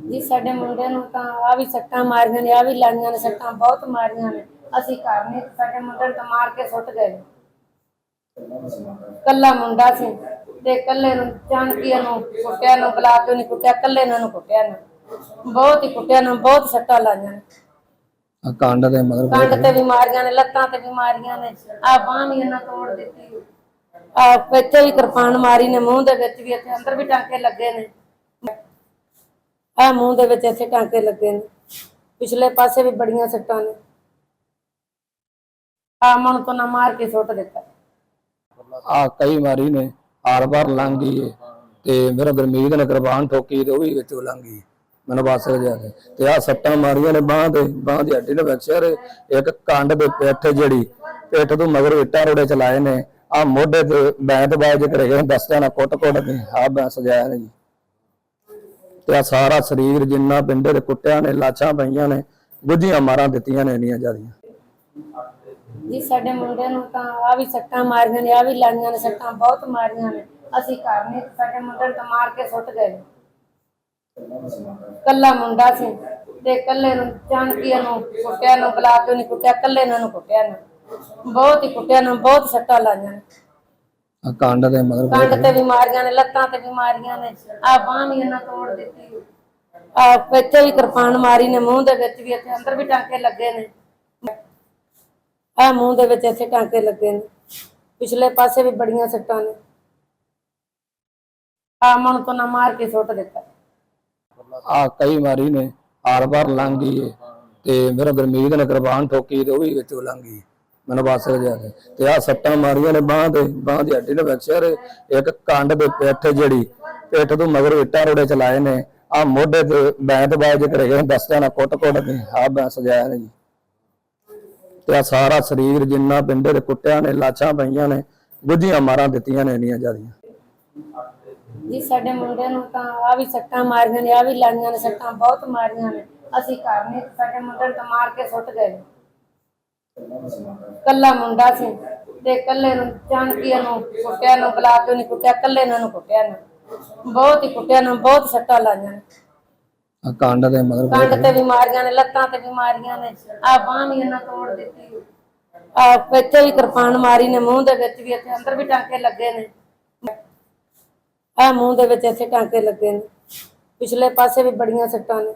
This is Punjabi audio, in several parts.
ਜੀ ਸਾਡੇ ਮੁੰਡੇ ਨੂੰ ਤਾਂ ਆ ਵੀ ਸੱਟਾਂ ਮਾਰੀਆਂ ਨੇ ਆ ਵੀ ਲਾਈਆਂ ਨੇ ਸੱਟਾਂ ਬਹੁਤ ਮਾਰੀਆਂ ਨੇ। ਅਸੀਂ ਘਰ ਨੇ ਸਾਡੇ ਮੁੰਡੇ ਨੂੰ ਤਾਂ ਮਾਰ ਕੇ ਸੁੱਟ ਗਏ। ਕੱਲਾ ਮੁੰਡਾ ਸੀ ਤੇ ਕੱਲੇ ਨੂੰ ਚਾਣਕੀਆਂ ਨੂੰ ਕੁੱਟਿਆ ਨੂੰ ਕੇ ਨਹੀਂ ਕੁੱਟਿਆ ਕੱਲੇ ਨੂੰ ਕੁੱਟਿਆ ਨਾ। ਬਹੁਤ ਹੀ ਕੁੱਟਿਆ ਨਾ ਬਹੁਤ ਸੱਟਾਂ ਲਾਈਆਂ ਨੇ। ਆ ਕਾਂਡ ਦੇ ਮਗਰ ਕੰਡ ਤੇ ਬਿਮਾਰੀਆਂ ਨੇ ਲੱਤਾਂ ਤੇ ਬਿਮਾਰੀਆਂ ਨੇ। ਆ ਬਾਂਹ ਵੀ ਇਹਨਾਂ ਤੋੜ ਦਿੱਤੀ। ਆ ਇੱਥੇ ਵੀ ਕਿਰਪਾਨ ਮਾਰੀ ਨੇ ਮੂੰਹ ਦੇ ਵਿੱਚ ਵੀ ਇੱਥੇ ਅੰਦਰ ਵੀ ਟਾਂਕੇ ਲੱਗੇ ਨੇ। ਆ ਮੂੰਹ ਦੇ ਵਿੱਚ ਇੱਥੇ ਟਾਂਕੇ ਲੱਗੇ ਨੇ। ਪਿਛਲੇ ਪਾਸੇ ਵੀ ਬੜੀਆਂ ਸੱਟਾਂ ਨੇ। ਆ ਮਣ ਤੋਂ ਨਾ ਮਾਰ ਕੇ ਸੁੱਟ ਦਿੱਤਾ। ਆ ਕਈ ਵਾਰੀ ਨੇ ਆਰ ਬਾਰ ਲੰਘ ਗਈ ਏ ਤੇ ਮੇਰਾ ਗਰਮੀਤ ਨੇ ਕੁਰਬਾਨ ਠੋਕੀ ਤੇ ਉਹ ਵੀ ਵਿੱਚੋਂ ਲੰਘ ਗਈ। ਮੈਨੂੰ ਬਸ ਜਾ ਤੇ ਆ ਸੱਟਾਂ ਮਾਰੀਆਂ ਨੇ ਬਾਹ ਤੇ, ਬਾਹ ਦੀ ਹੱਡੀ ਨੇ ਵੈਕਸਰ ਇੱਕ ਕੰਡ ਦੇ ਪਿੱਠ ਜਿਹੜੀ, ਪਿੱਠ ਤੋਂ ਮਗਰ ਇੱਟਾਂ ਰੋੜੇ ਚਲਾਏ ਨੇ। ਆ ਮੋਢੇ ਤੇ ਬੈਂਤ ਬਾਜ ਕਰੇ ਗਏ ਦਸਤਿਆਂ ਨਾਲ ਕੁੱਟ ਕੁੱਟ ਕੇ ਆ ਬੈ ਸਜਾਇਆ ਨੇ ਜੀ। ਤੇ ਆ ਸਾਰਾ ਸਰੀਰ ਜਿੰਨਾ ਪਿੰਡੇ ਦੇ ਕੁੱਟਿਆਂ ਨੇ ਲਾਚਾਂ ਪਈਆਂ ਨੇ, ਗੁੱਝੀਆਂ ਮਾਰਾਂ ਦਿੱਤੀਆਂ ਨੇ ਇੰਨੀਆਂ ਜ਼ਿਆਦੀਆਂ। ਜੀ, ਸਾਡੇ ਮੁੰਡੇ ਨੂੰ ਤਾਂ ਆ ਵੀ ਸੱਟਾਂ ਮਾਰੀਆਂ ਨੇ ਆ ਵੀ ਲਾਈਆਂ ਨੇ, ਸੱਟਾਂ ਬਹੁਤ ਮਾਰੀਆਂ ਨੇ। ਅਸੀਂ ਘਰ ਨੇ ਸਾਡੇ ਮੁੰਡੇ ਨੂੰ ਤਾਂ ਮਾਰ ਕੇ ਸੁੱਟ ਗਏ। ਕੱਲਾ ਮੁੰਡਾ ਸੀ ਤੇ ਕੱਲੇ ਨੂੰ ਚਾਣਕੀਆਂ ਨੂੰ ਕੁੱਟਿਆ, ਨੂੰ ਬੁਲਾ ਕੇ ਨਹੀਂ ਕੁੱਟਿਆ, ਕੱਲੇ ਨੂੰ ਕੁੱਟਿਆ ਨਾ ਬਹੁਤ ਹੀ ਕੁੱਟਿਆ ਨੂੰ ਬਹੁਤ ਸੱਟਾਂ ਲਾਈਆਂ ਨੇ। ਆ ਕਾਂਡ ਦੇ ਮਗਰ ਕੰਡ ਤੇ ਬਿਮਾਰੀਆਂ ਨੇ ਲੱਤਾਂ ਤੇ ਬਿਮਾਰੀਆਂ ਨੇ ਆ ਬਾਂਹ ਵੀ ਇਹਨਾਂ ਤੋੜ ਦਿੱਤੀ। ਆ ਇੱਥੇ ਵੀ ਕਿਰਪਾਨ ਮਾਰੀ ਨੇ ਮੂੰਹ ਦੇ ਵਿੱਚ ਵੀ ਇੱਥੇ ਅੰਦਰ ਵੀ ਟਾਂਕੇ ਲੱਗੇ ਨੇ। ਆ ਮੂੰਹ ਦੇ ਵਿੱਚ ਇੱਥੇ ਟਾਂਕੇ ਲੱਗੇ ਨੇ। ਪਿਛਲੇ ਪਾਸੇ ਵੀ ਬੜੀਆਂ ਸੱਟਾਂ ਨੇ। ਆ ਮਣ ਤੋਂ ਨਾ ਮਾਰ ਕੇ ਸੁੱਟ ਦਿੱਤਾ। ਆ ਕਈ ਵਾਰੀ ਨੇ ਆਰ ਬਾਰ ਲੰਘ ਗਈ ਏ ਤੇ ਮੇਰਾ ਗਰਮੀਤ ਨੇ ਕੁਰਬਾਨ ਠੋਕੀ ਤੇ ਉਹ ਵੀ ਵਿੱਚੋਂ ਲੰਘ ਗਈ। ਮੈਨੂੰ ਬਸ ਜਾ ਤੇ ਆ ਸੱਟਾਂ ਮਾਰੀਆਂ ਨੇ ਬਾਹ ਤੇ, ਬਾਹ ਦੀ ਹੱਡੀ ਨੇ ਵੈਕਸਰ ਇੱਕ ਕੰਡ ਦੇ ਪਿੱਠ ਜਿਹੜੀ, ਪਿੱਠ ਤੋਂ ਮਗਰ ਇੱਟਾਂ ਰੋੜੇ ਚਲਾਏ ਨੇ। ਆ ਮੋਢੇ ਤੇ ਬੈਂਤ ਬਾਜ ਕਰੇ ਗਏ ਦਸਤਿਆਂ ਨਾਲ ਕੁੱਟ ਕੁੱਟ ਕੇ ਆ ਬੈ ਸਜਾਇਆ ਨੇ ਜੀ। ਤੇ ਆ ਸਾਰਾ ਸਰੀਰ ਜਿੰਨਾ ਪਿੰਡੇ ਦੇ ਕੁੱਟਿਆਂ ਨੇ ਲਾਚਾਂ ਪਈਆਂ ਨੇ, ਗੁੱਝੀਆਂ ਮਾਰਾਂ ਦਿੱਤੀਆਂ ਨੇ ਇੰਨੀਆਂ ਜ਼ਿਆਦੀਆਂ। ਜੀ, ਸਾਡੇ ਮੁੰਡੇ ਨੂੰ ਤਾਂ ਆ ਵੀ ਸੱਟਾਂ ਮਾਰੀਆਂ ਨੇ ਆ ਵੀ ਲਾਈਆਂ ਨੇ, ਸੱਟਾਂ ਬਹੁਤ ਮਾਰੀਆਂ ਨੇ। ਅਸੀਂ ਘਰ ਸਾਡੇ ਮੁੰਡੇ ਨੂੰ ਤਾਂ ਮਾਰ ਕੇ ਸੁੱਟ ਗਏ ਕੱਲਾ ਮੁੰਡਾ ਸੀ ਤੇ ਕੱਲੇ ਨੂੰ ਚਾਣਕੀਆਂ ਨੂੰ ਕੁੱਟਿਆ ਨੂੰ ਕੇ ਨਹੀਂ ਕੁੱਟਿਆ ਕੱਲੇ ਨੂੰ ਉਹਨੂੰ ਕੁੱਟਿਆ ਨਾ ਬਹੁਤ ਹੀ ਕੁੱਟਿਆ ਨਾ ਬਹੁਤ ਸੱਟਾਂ ਲਾਈਆਂ ਨੇ। ਆ ਕਾਂਡ ਦੇ ਮਗਰ ਕੰਡ ਤੇ ਬਿਮਾਰੀਆਂ ਨੇ ਲੱਤਾਂ ਤੇ ਬਿਮਾਰੀਆਂ ਨੇ ਆ ਬਾਂਹ ਵੀ ਇਹਨਾਂ ਤੋੜ ਦਿੱਤੀ। ਆ ਇੱਥੇ ਵੀ ਕਿਰਪਾਨ ਮਾਰੀ ਨੇ ਮੂੰਹ ਦੇ ਵਿੱਚ ਵੀ ਇੱਥੇ ਅੰਦਰ ਵੀ ਟਾਂਕੇ ਲੱਗੇ ਨੇ। ਆ ਮੂੰਹ ਦੇ ਵਿੱਚ ਇੱਥੇ ਟਾਂਕੇ ਲੱਗੇ ਨੇ। ਪਿਛਲੇ ਪਾਸੇ ਵੀ ਬੜੀਆਂ ਸੱਟਾਂ ਨੇ।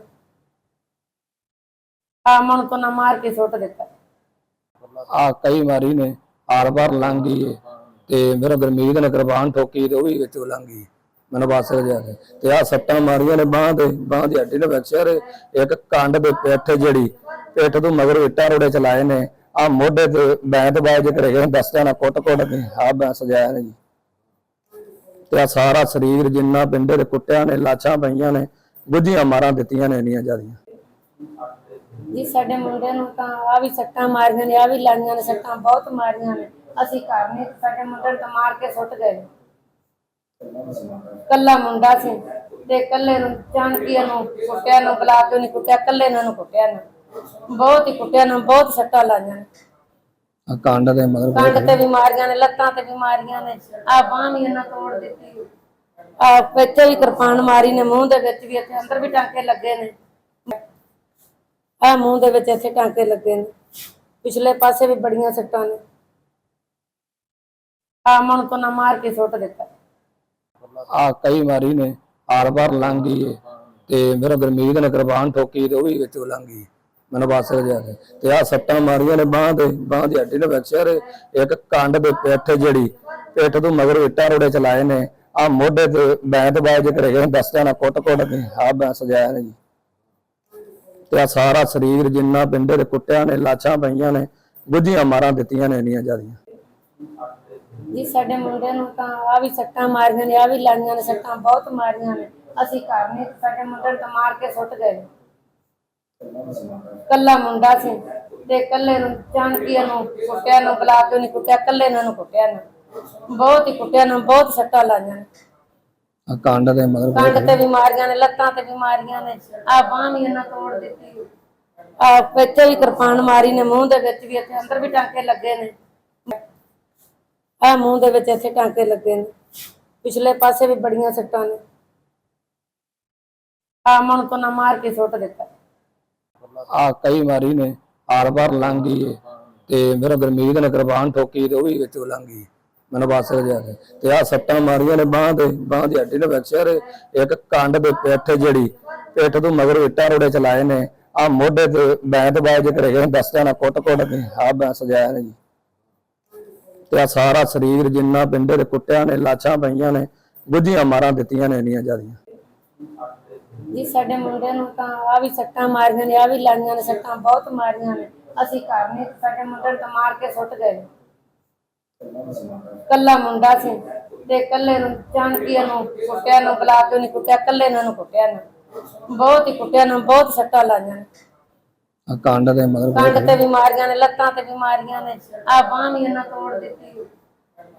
ਆ ਮਣ ਤੋਂ ਨਾ ਮਾਰ ਕੇ ਸੁੱਟ ਦਿੱਤਾ। ਆ ਕਈ ਵਾਰੀ ਨੇ ਆਰ ਬਾਰ ਲੰਘ ਗਈ ਏ ਤੇ ਮੇਰਾ ਗਰਮੀਤ ਨੇ ਕੁਰਬਾਨ ਠੋਕੀ ਤੇ ਉਹ ਵੀ ਵਿੱਚੋਂ ਲੰਘ ਗਈ। ਮੈਨੂੰ ਬਸ ਜਾ ਤੇ ਆ ਸੱਟਾਂ ਮਾਰੀਆਂ ਨੇ ਬਾਹ ਤੇ, ਬਾਹ ਦੀ ਹੱਡੀ ਨੇ ਵੈਕਸਰ ਇੱਕ ਕੰਡ ਦੇ ਪਿੱਠ ਜਿਹੜੀ, ਪਿੱਠ ਤੋਂ ਮਗਰ ਇੱਟਾਂ ਰੋੜੇ ਚਲਾਏ ਨੇ। ਆ ਮੋਢੇ ਤੇ ਬੈਂਤ ਬਾਜ ਕਰੇ ਗਏ ਦਸਤਿਆਂ ਨਾਲ ਕੁੱਟ ਕੁੱਟ ਕੇ ਆ ਬੈ ਸਜਾਇਆ ਨੇ ਜੀ। ਤੇ ਆ ਸਾਰਾ ਸਰੀਰ ਜਿੰਨਾ ਪਿੰਡੇ ਦੇ ਕੁੱਟਿਆਂ ਨੇ ਲਾਚਾਂ ਪਈਆਂ ਨੇ, ਗੁੱਝੀਆਂ ਮਾਰਾਂ ਦਿੱਤੀਆਂ ਨੇ ਇੰਨੀਆਂ ਜ਼ਿਆਦੀਆਂ। ਜੀ ਸਾਡੇ ਮੁੰਡੇ ਨੂੰ ਤਾਂ ਆ ਵੀ ਸੱਟਾਂ ਮਾਰੀਆਂ ਨੇ ਆ ਵੀ ਲਾਈਆਂ ਨੇ ਸੱਟਾਂ ਬਹੁਤ ਮਾਰੀਆਂ ਨੇ। ਅਸੀਂ ਘਰ ਨੇ ਸਾਡੇ ਮੁੰਡੇ ਨੂੰ ਤਾਂ ਮਾਰ ਕੇ ਸੁੱਟ ਗਏ। ਕੱਲਾ ਮੁੰਡਾ ਸੀ ਤੇ ਕੱਲੇ ਨੂੰ ਚਾਣਕੀਆਂ ਨੂੰ ਕੁੱਟਿਆ ਨੂੰ ਕੇ ਨਹੀਂ ਕੁੱਟਿਆ ਕੱਲੇ ਨੂੰ ਉਹਨੂੰ ਕੁੱਟਿਆ ਨਾ। ਬਹੁਤ ਹੀ ਕੁੱਟਿਆ ਨਾ ਬਹੁਤ ਸੱਟਾਂ ਲਾਈਆਂ ਨੇ। ਆ ਕਾਂਡ ਦੇ ਮਗਰ ਕੰਡ ਤੇ ਬਿਮਾਰੀਆਂ ਨੇ ਲੱਤਾਂ ਤੇ ਬਿਮਾਰੀਆਂ ਨੇ। ਆ ਬਾਂਹ ਵੀ ਇਹਨਾਂ ਤੋੜ ਦਿੱਤੀ। ਆ ਇੱਥੇ ਵੀ ਕਿਰਪਾਨ ਮਾਰੀ ਨੇ ਮੂੰਹ ਦੇ ਵਿੱਚ ਵੀ ਇੱਥੇ ਅੰਦਰ ਵੀ ਟਾਂਕੇ ਲੱਗੇ ਨੇ। ਆ ਮੂੰਹ ਦੇ ਵਿੱਚ ਇੱਥੇ ਟਾਂਕੇ ਲੱਗੇ ਨੇ। ਪਿਛਲੇ ਪਾਸੇ ਵੀ ਬੜੀਆਂ ਸੱਟਾਂ ਨੇ। ਆ ਮਣ ਤੋਂ ਨਾ ਮਾਰ ਕੇ ਸੁੱਟ ਦਿੱਤਾ। ਆ ਕਈ ਵਾਰੀ ਨੇ ਆਰ ਬਾਰ ਲੰਘ ਗਈ ਏ ਤੇ ਮੇਰਾ ਗਰਮੀਤ ਨੇ ਕੁਰਬਾਨ ਠੋਕੀ ਤੇ ਉਹ ਵੀ ਵਿੱਚੋਂ ਲੰਘ ਗਈ। ਮੈਨੂੰ ਬਸ ਜਾ ਤੇ ਆ ਸੱਟਾਂ ਮਾਰੀਆਂ ਨੇ ਬਾਹ ਤੇ, ਬਾਹ ਦੀ ਹੱਡੀ ਨੇ ਵੈਕਸਰ ਇੱਕ ਕੰਡ ਦੇ ਪਿੱਠ ਜਿਹੜੀ, ਪਿੱਠ ਤੋਂ ਮਗਰ ਇੱਟਾਂ ਰੋੜੇ ਚਲਾਏ ਨੇ। ਆ ਮੋਢੇ ਤੇ ਬੈਂਤ ਬਾਜ ਕਰੇ ਗਏ ਦਸਤਿਆਂ ਨਾਲ ਕੁੱਟ ਕੁੱਟ ਕੇ ਆ ਬੈ ਸਜਾਇਆ ਨੇ। ਜੀ ਤੇ ਆ ਸਾਰਾ ਸਰੀਰ ਜਿੰਨਾ ਪਿੰਡੇ ਦੇ ਕੁੱਟਿਆਂ ਨੇ ਲਾਚਾਂ ਪਈਆਂ ਨੇ, ਗੁੱਝੀਆਂ ਮਾਰਾਂ ਦਿੱਤੀਆਂ ਨੇ ਇੰਨੀਆਂ ਜ਼ਿਆਦੀਆਂ। ਜੀ, ਸਾਡੇ ਮੁੰਡੇ ਨੂੰ ਤਾਂ ਆ ਵੀ ਸੱਟਾਂ ਮਾਰੀਆਂ ਨੇ ਆ ਵੀ ਲਾਈਆਂ ਨੇ, ਸੱਟਾਂ ਬਹੁਤ ਮਾਰੀਆਂ ਨੇ। ਅਸੀਂ ਘਰ ਨੇ ਸਾਡੇ ਮੁੰਡੇ ਨੂੰ ਤਾਂ ਮਾਰ ਕੇ ਸੁੱਟ ਗਏ। ਕੱਲਾ ਮੁੰਡਾ ਸੀ ਤੇ ਕੱਲੇ ਨੂੰ ਚਾਣਕੀਆਂ ਨੂੰ ਕੁੱਟਿਆ, ਨੂੰ ਬੁਲਾ ਕੇ ਨਹੀਂ ਕੁੱਟਿਆ, ਕੱਲੇ ਨੂੰ ਕੁੱਟਿਆ ਨਾ ਬਹੁਤ ਹੀ ਕੁੱਟਿਆ ਨੂੰ ਬਹੁਤ ਸੱਟਾਂ ਲਾਈਆਂ ਨੇ। ਆ ਕਾਂਡ ਦੇ ਮਗਰ ਕੰਡ ਤੇ ਬਿਮਾਰੀਆਂ ਨੇ ਲੱਤਾਂ ਤੇ ਬਿਮਾਰੀਆਂ ਨੇ ਆ ਬਾਂਹ ਵੀ ਇਹਨਾਂ ਤੋੜ ਦਿੱਤੀ। ਆ ਇੱਥੇ ਵੀ ਕਿਰਪਾਨ ਮਾਰੀ ਨੇ ਮੂੰਹ ਦੇ ਵਿੱਚ ਵੀ ਇੱਥੇ ਅੰਦਰ ਵੀ ਟਾਂਕੇ ਲੱਗੇ ਨੇ। ਆ ਮੂੰਹ ਦੇ ਵਿੱਚ ਇੱਥੇ ਟਾਂਕੇ ਲੱਗੇ ਨੇ। ਪਿਛਲੇ ਪਾਸੇ ਵੀ ਬੜੀਆਂ ਸੱਟਾਂ ਨੇ। ਆ ਮਣ ਤੋਂ ਨਾ ਮਾਰ ਕੇ ਸੁੱਟ ਦਿੱਤਾ। ਆ ਕਈ ਮਾਰੀ ਨੇ ਆਰ ਬਾਰ ਲੰਘ ਗਈ ਏ ਤੇ ਮੇਰਾ ਗਰਮੀਤ ਨੇ ਕੁਰਬਾਨ ਠੋਕੀ ਤੇ ਉਹ ਵੀ ਵਿੱਚੋਂ ਲੰਘ ਗਈ। ਮੈਨੂੰ ਬਸ ਗਿਆ। ਤੇ ਆ ਸੱਟਾਂ ਮਾਰੀਆਂ ਨੇ ਬਾਹ ਤੇ, ਬਾਹ ਦੀ ਹੱਡੀ ਨੇ ਵੈਕਸਰ ਇੱਕ ਕੰਡ ਦੇ ਪਿੱਠ ਜਿਹੜੀ, ਪਿੱਠ ਤੋਂ ਮਗਰ ਇੱਟਾਂ ਰੋੜੇ ਚਲਾਏ ਨੇ। ਆ ਮੋਢੇ ਤੇ ਬੈਂਤ ਬਾਜ ਕਰੇ ਗਏ ਦਸਤਿਆਂ ਨਾਲ ਕੁੱਟ ਕੁੱਟ ਕੇ ਆ ਬੈ ਸਜਾਇਆ ਨੇ ਜੀ। ਤੇ ਆ ਸਾਰਾ ਸਰੀਰ ਜਿੰਨਾ ਪਿੰਡੇ ਦੇ ਕੁੱਟਿਆਂ ਨੇ ਲਾਚਾਂ ਪਈਆਂ ਨੇ, ਗੁੱਝੀਆਂ ਮਾਰਾਂ ਦਿੱਤੀਆਂ ਨੇ ਇੰਨੀਆਂ ਜ਼ਿਆਦੀਆਂ। ਜੀ, ਸਾਡੇ ਮੁੰਡੇ ਨੂੰ ਤਾਂ ਆ ਵੀ ਸੱਟਾਂ ਮਾਰੀਆਂ ਨੇ ਆ ਵੀ ਲਾਈਆਂ ਨੇ, ਸੱਟਾਂ ਬਹੁਤ ਮਾਰੀਆਂ ਨੇ। ਅਸੀਂ ਘਰ ਸਾਡੇ ਮੁੰਡੇ ਨੂੰ ਤਾਂ ਮਾਰ ਕੇ ਸੁੱਟ ਗਏ ਕੱਲਾ ਮੁੰਡਾ ਸੀ ਤੇ ਕੱਲੇ ਨੂੰ ਚਾਣਕੀਆਂ ਨੂੰ ਕੁੱਟਿਆ ਨੂੰ ਬੁਲਾ ਕੇ ਨਹੀਂ ਕੁੱਟਿਆ ਕੱਲੇ ਨੂੰ ਉਹਨੂੰ ਕੁੱਟਿਆ ਨਾ ਬਹੁਤ ਹੀ ਕੁੱਟਿਆ ਨਾ ਬਹੁਤ ਸੱਟਾਂ ਲਾਈਆਂ ਨੇ। ਆ ਕੰਡ ਦੇ ਮਗਰ ਕੰਡ ਤੇ ਵੀ ਮਾਰੀਆਂ ਨੇ ਲੱਤਾਂ ਤੇ ਵੀ ਮਾਰੀਆਂ ਨੇ ਆ ਬਾਹ ਵੀ ਇਹਨਾਂ ਤੋੜ ਦਿੱਤੀ।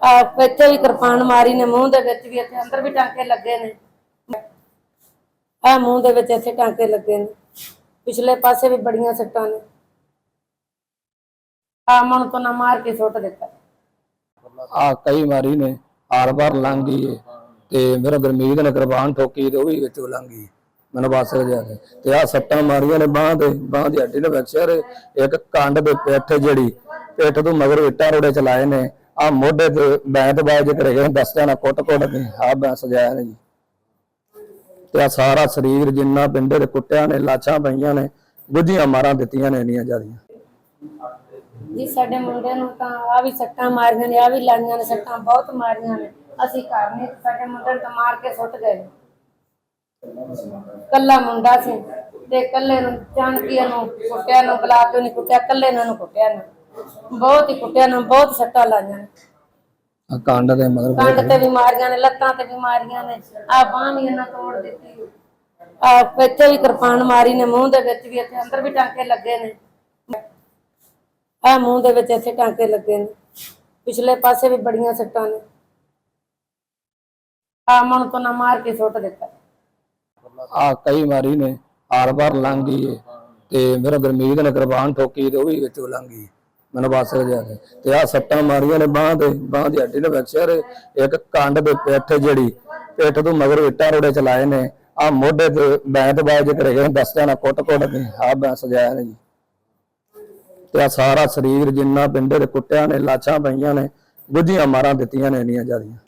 ਆ ਇੱਥੇ ਵੀ ਕਿਰਪਾਨ ਮਾਰੀ ਨੇ ਮੂੰਹ ਦੇ ਵਿੱਚ ਵੀ ਇੱਥੇ ਅੰਦਰ ਵੀ ਟਾਂਕੇ ਲੱਗੇ ਨੇ। ਆ ਮੂੰਹ ਦੇ ਵਿੱਚ ਇੱਥੇ ਟਾਂਕੇ ਲੱਗੇ ਨੇ। ਪਿਛਲੇ ਪਾਸੇ ਵੀ ਬੜੀਆਂ ਸੱਟਾਂ ਨੇ। ਆ ਮਣ ਤੋਂ ਨਾ ਮਾਰ ਕੇ ਸੁੱਟ ਦਿੱਤਾ। ਆ ਕਈ ਵਾਰੀ ਨੇ ਆਰ ਬਾਰ ਲੰਘ ਗਈ ਏ ਤੇ ਮੇਰਾ ਗਰਮੀਤ ਨੇ ਕੁਰਬਾਨ ਠੋਕੀ ਤੇ ਉਹ ਵੀ ਵਿੱਚੋਂ ਲੰਘ ਗਈ। ਮੈਨੂੰ ਬਸ ਗਿਆ ਤੇ ਆ ਸੱਟਾਂ ਮਾਰੀਆਂ ਨੇ ਬਾਹ ਤੇ, ਬਾਹ ਦੀ ਹੱਡੀ ਨੇ ਵੈਕਸਰ ਇੱਕ ਕੰਡ ਦੇ ਪਿੱਠ ਜਿਹੜੀ, ਪਿੱਠ ਤੋਂ ਮਗਰ ਇੱਟਾਂ ਰੋੜੇ ਚਲਾਏ ਨੇ। ਆ ਮੋਢੇ ਤੇ ਬੈਂਤ ਬਾਜ ਕਰੇ ਗਏ ਦਸਤਿਆਂ ਨਾਲ ਕੁੱਟ ਕੁੱਟ ਕੇ ਆ ਬੈ ਸਜਾਇਆ ਨੇ ਜੀ। ਤੇ ਆ ਸਾਰਾ ਸਰੀਰ ਜਿੰਨਾ ਪਿੰਡੇ ਦੇ ਕੁੱਟਿਆਂ ਨੇ ਲਾਚਾਂ ਪਈਆਂ ਨੇ, ਗੁੱਝੀਆਂ ਮਾਰਾਂ ਦਿੱਤੀਆਂ ਨੇ ਇੰਨੀਆਂ ਜ਼ਿਆਦੀਆਂ। ਜੀ ਸਾਡੇ ਮੁੰਡੇ ਨੂੰ ਤਾਂ ਆ ਵੀ ਸੱਟਾਂ ਮਾਰੀਆਂ ਨੇ ਆ ਵੀ ਲਾਈਆਂ ਨੇ ਸੱਟਾਂ ਬਹੁਤ ਮਾਰੀਆਂ ਨੇ। ਅਸੀਂ ਘਰ ਨੇ ਸਾਡੇ ਮੁੰਡੇ ਨੂੰ ਤਾਂ ਮਾਰ ਕੇ ਸੁੱਟ ਗਏ। ਕੱਲਾ ਮੁੰਡਾ ਸੀ ਤੇ ਕੱਲੇ ਨੂੰ ਚਾਣਕੀਆਂ ਨੂੰ ਕੁੱਟਿਆ ਨੂੰ ਕੇ ਨਹੀਂ ਕੁੱਟਿਆ ਕੱਲੇ ਨੂੰ ਉਹਨੂੰ ਕੁੱਟਿਆ ਨਾ। ਬਹੁਤ ਹੀ ਕੁੱਟਿਆ ਨਾ ਬਹੁਤ ਸੱਟਾਂ ਲਾਈਆਂ ਨੇ। ਆ ਕੰਡ ਦੇ ਮਗਰ ਕੰਡ ਤੇ ਵੀ ਮਾਰੀਆਂ ਨੇ ਲੱਤਾਂ ਤੇ ਵੀ ਮਾਰੀਆਂ ਨੇ। ਆ ਬਾਹ ਵੀ ਇਹਨਾਂ ਤੋੜ ਦਿੱਤੀ। ਆ ਇੱਥੇ ਵੀ ਕਿਰਪਾਨ ਮਾਰੀ ਨੇ ਮੂੰਹ ਦੇ ਵਿੱਚ ਵੀ ਇੱਥੇ ਅੰਦਰ ਵੀ ਟਾਂਕੇ ਲੱਗੇ ਨੇ। ਆ ਮੂੰਹ ਦੇ ਵਿੱਚ ਇੱਥੇ ਟਾਂਕੇ ਲੱਗੇ ਨੇ। ਪਿਛਲੇ ਪਾਸੇ ਵੀ ਬੜੀਆਂ ਸੱਟਾਂ ਨੇ। ਆ ਮਣ ਤੋਂ ਨਾ ਮਾਰ ਕੇ ਸੁੱਟ ਦਿੱਤਾ। ਆ ਕਈ ਮਾਰੀ ਨੇ ਆਰ ਬਾਰ ਲੰਘ ਗਈ ਏ ਤੇ ਮੇਰਾ ਗਰਮੀਤ ਨੇ ਕੁਰਬਾਨ ਠੋਕੀ ਤੇ ਉਹ ਵੀ ਵਿੱਚੋਂ ਲੰਘ ਗਈ। ਮੈਨੂੰ ਬਸ ਗਿਆ ਤੇ ਆ ਸੱਟਾਂ ਮਾਰੀਆਂ ਨੇ ਬਾਹ ਤੇ, ਬਾਹ ਦੀ ਹੱਡੀ ਨੇ ਵੈਕਸਰ ਇੱਕ ਕੰਡ ਦੇ ਪਿੱਠ ਜਿਹੜੀ, ਪਿੱਠ ਤੋਂ ਮਗਰ ਇੱਟਾਂ ਰੋੜੇ ਚਲਾਏ ਨੇ। ਆ ਮੋਢੇ ਤੇ ਬੈਂਤ ਬਾਜ ਕਰੇ ਗਏ ਦਸਤਿਆਂ ਨਾਲ ਕੁੱਟ ਕੁੱਟ ਕੇ ਆ ਬੈ ਸਜਾਇਆ ਨੇ। ਜੀ ਤੇ ਆ ਸਾਰਾ ਸਰੀਰ ਜਿੰਨਾ ਪਿੰਡੇ ਦੇ ਕੁੱਟਿਆਂ ਨੇ ਲਾਚਾਂ ਪਈਆਂ ਨੇ, ਗੁੱਝੀਆਂ ਮਾਰਾਂ ਦਿੱਤੀਆਂ ਨੇ ਇੰਨੀਆਂ ਜ਼ਿਆਦੀਆਂ।